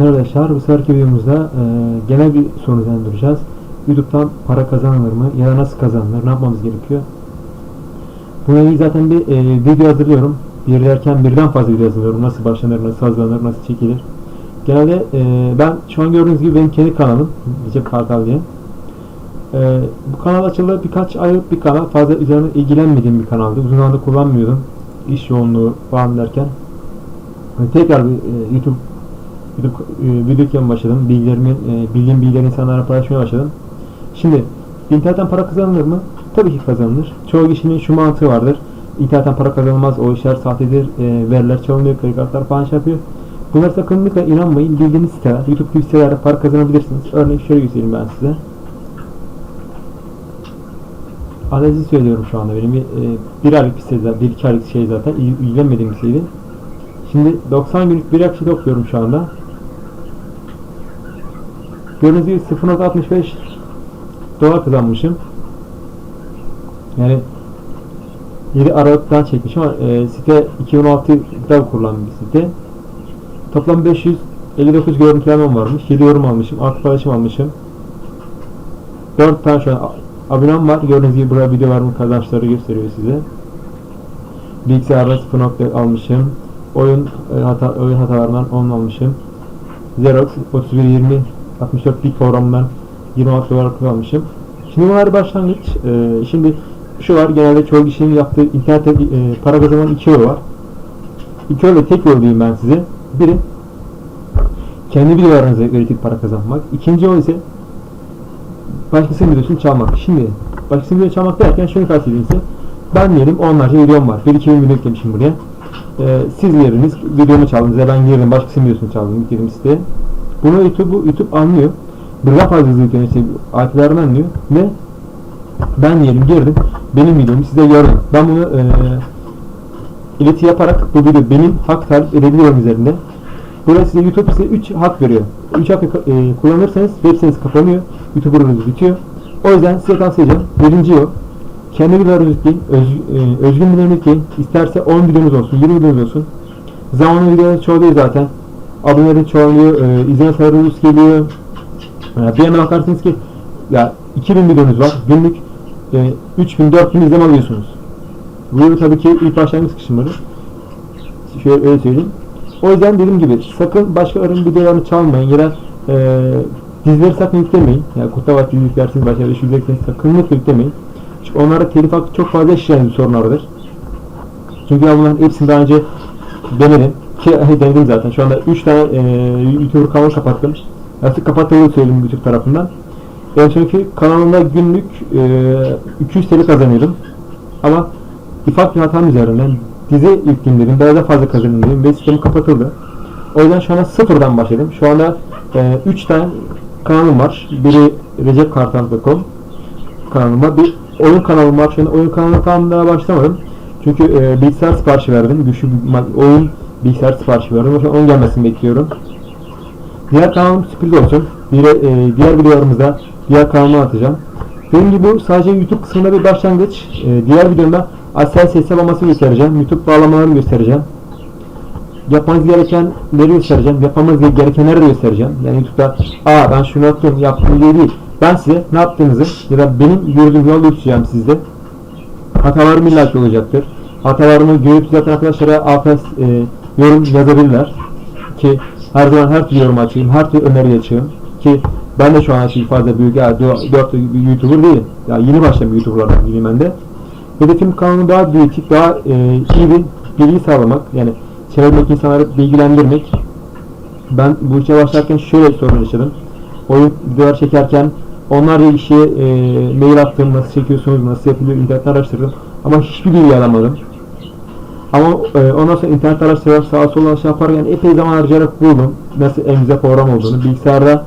Merhaba arkadaşlar, bu seferki videomuzda e, genel bir soru duracağız. YouTube'dan para kazanılır mı ya da nasıl kazanılır, ne yapmamız gerekiyor? Bununla ilgili zaten bir e, video hazırlıyorum. Bir derken birden fazla video hazırlıyorum. Nasıl başlanır, nasıl hazırlanır, nasıl çekilir. Genelde e, ben şu an gördüğünüz gibi benim kendi kanalım, Recep Kartal diye. E, bu kanal açıldı birkaç aylık bir kanal. Fazla üzerine ilgilenmediğim bir kanaldı. Uzun zamandır kullanmıyordum. İş yoğunluğu falan derken. Hani tekrar bir e, YouTube YouTube e, videoken başladım. Bilgilerimi, e, bildiğim bilgileri insanlara paylaşmaya başladım. Şimdi internetten para kazanılır mı? Tabii ki kazanılır. Çoğu kişinin şu mantığı vardır. İnternetten para kazanılmaz, o işler sahtedir, e, veriler çalınıyor, kredi kartlar falan şey yapıyor. Bunlara sakınlıkla inanmayın. Bildiğiniz siteler, YouTube gibi sitelerde para kazanabilirsiniz. Örneğin şöyle göstereyim ben size. Adresi söylüyorum şu anda benim e, bir aylık bir site zaten, bir iki aylık şey zaten il- ilgilenmediğim bir siteydi. Şimdi 90 günlük bir akşam okuyorum şu anda. Gördüğünüz gibi 0.65 dolar kazanmışım. Yani 7 Aralık'tan çekmişim ama e, site 2016'da kurulan bir site. Toplam 559 görüntülemem varmış. 7 yorum almışım. 6 paylaşım almışım. 4 tane şu an abonem var. Gördüğünüz gibi burada videolarımın kazançları gösteriyor size. Bilgisayarda 0 nokta almışım. Oyun e, hata oyun hatalarından 10 almışım. Xerox 3120 64 bit programından 26 dolar almışım. Şimdi bunlar başlangıç. Ee, şimdi şu var genelde çoğu kişinin yaptığı internette e, para kazanmanın iki yolu var. İki yolu tek yol diyeyim ben size. Biri kendi videolarınıza üretip para kazanmak. İkinci yol ise başkasının videosunu çalmak. Şimdi başkasının videosunu çalmak derken şunu kastedeyim size. Ben diyelim onlarca videom var. Bir iki bin video yüklemişim buraya. Ee, siz yeriniz videomu çaldınız ya ben girdim başkasının videosunu çaldım yükledim siteye. Bunu YouTube, YouTube anlıyor. Fazla hızlı yüklenen işte IP'lerden anlıyor ve ben diyelim girdim. Benim videomu size gördüm. Ben bunu e, ileti yaparak bu video benim hak talep edebiliyorum üzerinde. Burada size YouTube size 3 hak veriyor. 3 hak e, kullanırsanız web siteniz kapanıyor. YouTuber'ınız bitiyor. O yüzden size tavsiye edeceğim. Birinci yol. Kendi videolarınızı yükleyin. Öz, e, özgün videolarını yükleyin. İsterse 10 videonuz olsun, 20 videonuz olsun. Zamanlı videolarınız çoğu değil zaten. Abonelerin çoğalıyor, e, izleme sayılarınız geliyor. E, bir yana bakarsınız ki ya 2000 videonuz var. Günlük e, 3000 4000 izleme alıyorsunuz. Bu tabii ki ilk başlangıç kısımları. Şöyle öyle söyleyeyim. O yüzden dediğim gibi sakın başkalarının videolarını çalmayın ya da e, dizileri sakın yüklemeyin. Yani Vadisi dizi yüklersiniz başka bir şey yüklersiniz yüklemeyin. Çünkü onlarda telif hakkı çok fazla işleyen bir sorunlardır. Çünkü ben bunların hepsini daha önce denedim. Ki denedim zaten. Şu anda 3 tane e, YouTuber kanalı kapattım. Artık kapatıldığını söyleyeyim YouTube tarafından. En sonki kanalımda günlük e, 200 TL kazanıyordum. Ama ufak bir hatam üzerinden dizi yükleyeyim dedim. Biraz daha fazla kazanayım dedim ve sistem kapatıldı. O yüzden şu anda sıfırdan başladım. Şu anda 3 tane kanalım var. Biri recepkartal.com kanalım var. Bir oyun kanalım var. Şu oyun kanalına tam daha başlamadım. Çünkü e, bilgisayar siparişi verdim. Güçlü bir oyun bilgisayar verdim. Şu an onun gelmesini bekliyorum. Diğer kanalım sürpriz olsun. Diğer, e, diğer videolarımızda diğer kanalıma atacağım. Benim gibi bu sadece YouTube kısmında bir başlangıç. E, diğer videomda Asel ses bağlamasını göstereceğim. YouTube bağlamalarını göstereceğim. Yapmanız gerekenleri göstereceğim. Yapmanız gerekenleri de göstereceğim. Yani YouTube'da aa ben şunu yaptım, yaptım diye değil. Ben size ne yaptığınızı ya da benim gördüğüm yolu göstereceğim sizde. Hatalarım illaki olacaktır. Hatalarımı görüp zaten arkadaşlara afes e, yorum yazabilirler. Ki her zaman her türlü yorum açayım, her türlü öneri açayım. Ki ben de şu an şey fazla büyük, ya 4 bir YouTuber değilim. Ya yeni başlayan YouTuber'lardan biriyim ben de. Hedefim kanalını daha büyütüp daha e, iyi bir bilgi sağlamak. Yani çevremdeki insanları bilgilendirmek. Ben bu işe başlarken şöyle sorun yaşadım. Oyun videolar çekerken onlarca kişiye e, mail attım, nasıl çekiyorsunuz, nasıl yapılıyor, internetten araştırdım. Ama hiçbir bilgi alamadım. Ama e, ondan sonra internet araştırarak sağa sola şey yaparken epey zaman harcayarak buldum. Nasıl Emze program olduğunu. Bilgisayarda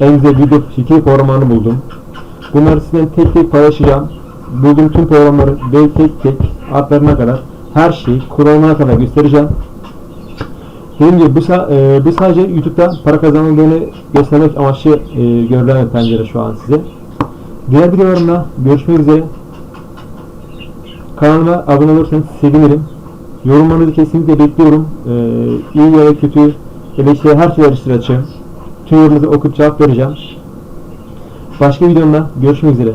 Emze video şekil programını buldum. Bunları sizinle tek tek paylaşacağım. Bulduğum tüm programları ve tek tek adlarına kadar her şeyi kuralına kadar göstereceğim. Dediğim gibi bu, e, bu sadece YouTube'da para kazanıldığını göstermek amaçlı e, görülen bir pencere şu an size. Diğer videolarımda görüşmek üzere. Kanalıma abone olursanız sevinirim. Yorumlarınızı kesinlikle bekliyorum. Ee, iyi ya da kötü eleştiri her türlü eleştiri açığım. Tüm yorumları okuyup cevap vereceğim. Başka videomda görüşmek üzere.